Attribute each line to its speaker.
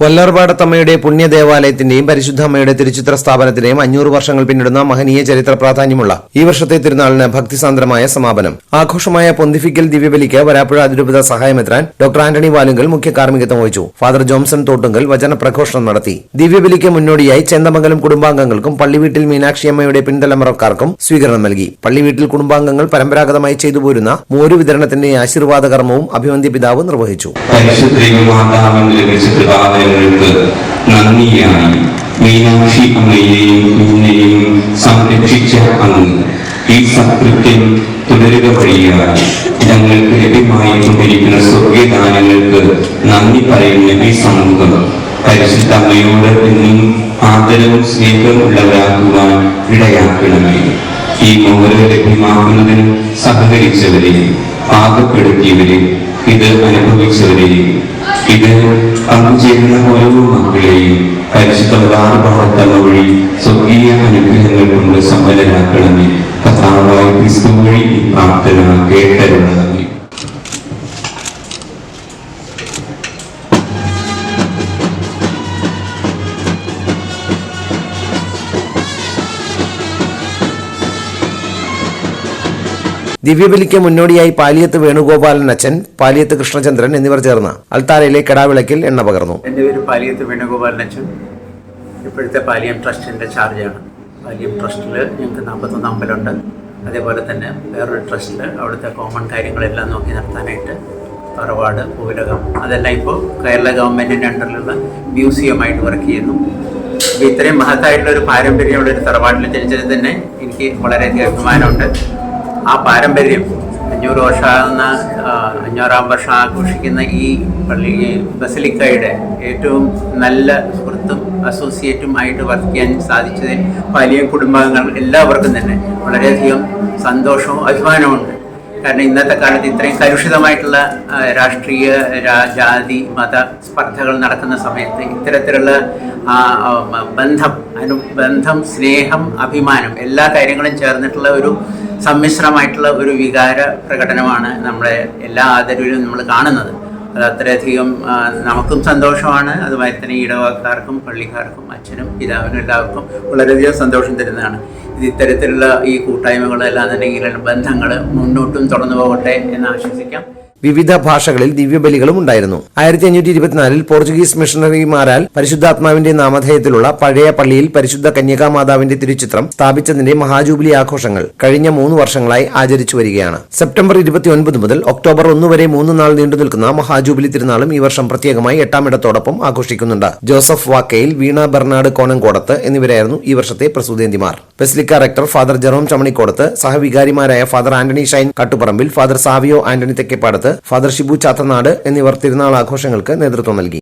Speaker 1: വല്ലാർപാടത്തമ്മയുടെ പുണ്യ ദേവാലയത്തിന്റെയും പരിശുദ്ധ അമ്മയുടെ തിരുച്ചിത്ര സ്ഥാപനത്തിന്റെയും അഞ്ഞൂറ് വർഷങ്ങൾ പിന്നിടുന്ന മഹനീയ ചരിത്ര പ്രാധാന്യമുള്ള ഈ വർഷത്തെ തിരുനാളിന് ഭക്തിസാന്ദ്രമായ സമാപനം. ആഘോഷമായ പൊന്തിഫിക്കൽ ദിവ്യബലിക്ക് വരാപ്പുഴ അതിരൂപത സഹായമെത്രാൻ ഡോക്ടർ ആന്റണി വാലുങ്കൽ മുഖ്യ കാർമ്മികത്വം വഹിച്ചു. ഫാദർ ജോംസൺ തോട്ടുങ്കൽ വചന പ്രഘോഷണം നടത്തി. ദിവ്യബലിക്ക് മുന്നോടിയായി ചെന്തമംഗലം കുടുംബാംഗങ്ങൾക്കും പള്ളിവീട്ടിൽ മീനാക്ഷിയമ്മയുടെ പിൻതലമുറക്കാർക്കും സ്വീകരണം നൽകി. പള്ളിവീട്ടിൽ കുടുംബാംഗങ്ങൾ പരമ്പരാഗതമായി ചെയ്തുപോരുന്ന മോരു വിതരണത്തിന്റെ ആശീർവാദ കർമ്മവും അഭിവന്ദ്യ പിതാവ് നിർവഹിച്ചു.
Speaker 2: മാതാവിന് നന്ദിയായി മീനാക്ഷി അമ്മയെയും കുഞ്ഞിനെയും സംരക്ഷിച്ച അങ്ങ് ഈ സത്കൃത്യം തുടരുക വഴിയായി. ഞങ്ങൾക്ക് ലഭ്യമായി കൊണ്ടിരിക്കുന്ന സ്വർഗീയദാനങ്ങൾക്ക് നന്ദി പറയുന്ന ഈ സമൂഹം പരിശുദ്ധ അമ്മയോട് എന്നും ആദരവും സ്നേഹമുള്ളവരാക്കുവാൻ ഇടയാക്കണമേ. ഈ മോര് ലഭ്യമാക്കുന്നതിന് സഹകരിച്ചവരെയും പാകപ്പെടുത്തിയവരെയും ഇത് അനുഭവിച്ചവരെയും ഇത് പങ്കുചേരുന്ന ഓരോ മക്കളെയും പരിശുദ്ധ ഭാഗത്തമ്മ വഴി സ്വർഗീയ അനുഗ്രഹങ്ങൾ കൊണ്ട് സമ്പന്നരാക്കണമേ കഥാവായ ക്രിസ്തു വഴി പ്രാർത്ഥന കേട്ടരുളണമേ
Speaker 1: ദിവ്യബലിക്ക് മുന്നോടിയായി പാലിയത്ത് വേണുഗോപാലൻ അച്ഛൻ പാലിയത്ത് കൃഷ്ണചന്ദ്രൻ എന്നിവർ ചേർന്ന് അൾത്താരയിലെ കെടാവിളക്കിൽ എണ്ണ പകർന്നു.
Speaker 3: എന്റെ പേര് പാലിയത്ത് വേണുഗോപാലൻ അച്ഛൻ. ഇപ്പോഴത്തെ പാലിയം ട്രസ്റ്റിന്റെ ചാർജാണ്. പാലിയം ട്രസ്റ്റിൽ ഞങ്ങൾക്ക് നാൽപ്പത്തൊന്ന് അമ്പലമുണ്ട്. അതേപോലെ തന്നെ വേറൊരു ട്രസ്റ്റിൽ അവിടുത്തെ കോമൺ കാര്യങ്ങളെല്ലാം നോക്കി നടത്താനായിട്ട് തറവാട് പൂരകം അതെല്ലാം ഇപ്പോൾ കേരള ഗവൺമെന്റിന്റെ അണ്ടറിലുള്ള മ്യൂസിയമായിട്ട് വർക്ക് ചെയ്യുന്നു. ഇത്രയും മഹത്തായിട്ടുള്ള ഒരു പാരമ്പര്യമുള്ള ഒരു തറവാട്ടിൽ ജനിച്ചതിൽ തന്നെ എനിക്ക് വളരെയധികം അഭിമാനമുണ്ട്. ആ പാരമ്പര്യം അഞ്ഞൂറ് വർഷമാകുന്ന അഞ്ഞൂറാം വർഷം ആഘോഷിക്കുന്ന ഈ പള്ളി ബസലിക്കയുടെ ഏറ്റവും നല്ല സുഹൃത്തും അസോസിയേറ്റും ആയിട്ട് വർക്ക് ചെയ്യാൻ സാധിച്ചതിൽ വലിയ കുടുംബാംഗങ്ങൾ എല്ലാവർക്കും തന്നെ വളരെയധികം സന്തോഷവും അഭിമാനമുണ്ട് കാരണം ഇന്നത്തെ കാലത്ത് ഇത്രയും കലുഷിതമായിട്ടുള്ള രാഷ്ട്രീയ ജാതി മത സ്പർദ്ധകൾ നടക്കുന്ന സമയത്ത് ഇത്തരത്തിലുള്ള ബന്ധം അനു ബന്ധം സ്നേഹം അഭിമാനം എല്ലാ കാര്യങ്ങളും ചേർന്നിട്ടുള്ള ഒരു സമ്മിശ്രമായിട്ടുള്ള ഒരു വികാര പ്രകടനമാണ് നമ്മളെ എല്ലാ ആദരവിലും നമ്മൾ കാണുന്നത്. അത് അത്രയധികം നമുക്കും സന്തോഷമാണ്. അതുമാതിരി തന്നെ ഇടവക്കാർക്കും പള്ളിക്കാർക്കും അച്ഛനും പിതാവിനും എല്ലാവർക്കും വളരെയധികം സന്തോഷം തരുന്നതാണ്. ഇത് ഇത്തരത്തിലുള്ള ഈ കൂട്ടായ്മകളെല്ലാം തന്നെ ബന്ധങ്ങൾ മുന്നോട്ടും തുടർന്നു പോകട്ടെ എന്ന് ആശ്വസിക്കാം
Speaker 1: വിവിധ ഭാഷകളിൽ ദിവ്യബലികളും ഉണ്ടായിരുന്നു. ആയിരത്തി അഞ്ഞൂറ്റി ഇരുപത്തിനാലിൽ പോർച്ചുഗീസ് മിഷണറിമാരാൽ പരിശുദ്ധാത്മാവിന്റെ നാമധേയത്തിലുള്ള പഴയ പള്ളിയിൽ പരിശുദ്ധ കന്യകാമാതാവിന്റെ തിരുചിത്രം സ്ഥാപിച്ചതിന്റെ മഹാജൂബിലി ആഘോഷങ്ങൾ കഴിഞ്ഞ മൂന്ന് വർഷങ്ങളായി ആചരിച്ചു വരികയാണ്. സെപ്റ്റംബർ ഇരുപത്തിയൊൻപത് മുതൽ ഒക്ടോബർ ഒന്ന് വരെ മൂന്ന് നാൾ നീണ്ടു നിൽക്കുന്ന മഹാജൂബിലി തിരുനാളും ഈ വർഷം പ്രത്യേകമായി എട്ടാമിടത്തോടൊപ്പം ആഘോഷിക്കുന്നുണ്ട്. ജോസഫ് വാക്കയിൽ വീണ ബെർണാഡ് കോണങ്കോടത്ത് എന്നിവരായിരുന്നു ഈ വർഷത്തെ പ്രസൂതേന്തിമാർ basilica rector father Jerome Chamanikodath സഹവികാരിമാരായ father Antony Shine Kattuparambil father Savio Antony Thekkepadath father Shibu Chathanad എന്നിവർ തിരുനാൾ ആഘോഷങ്ങൾക്ക് നേതൃത്വം നൽകി.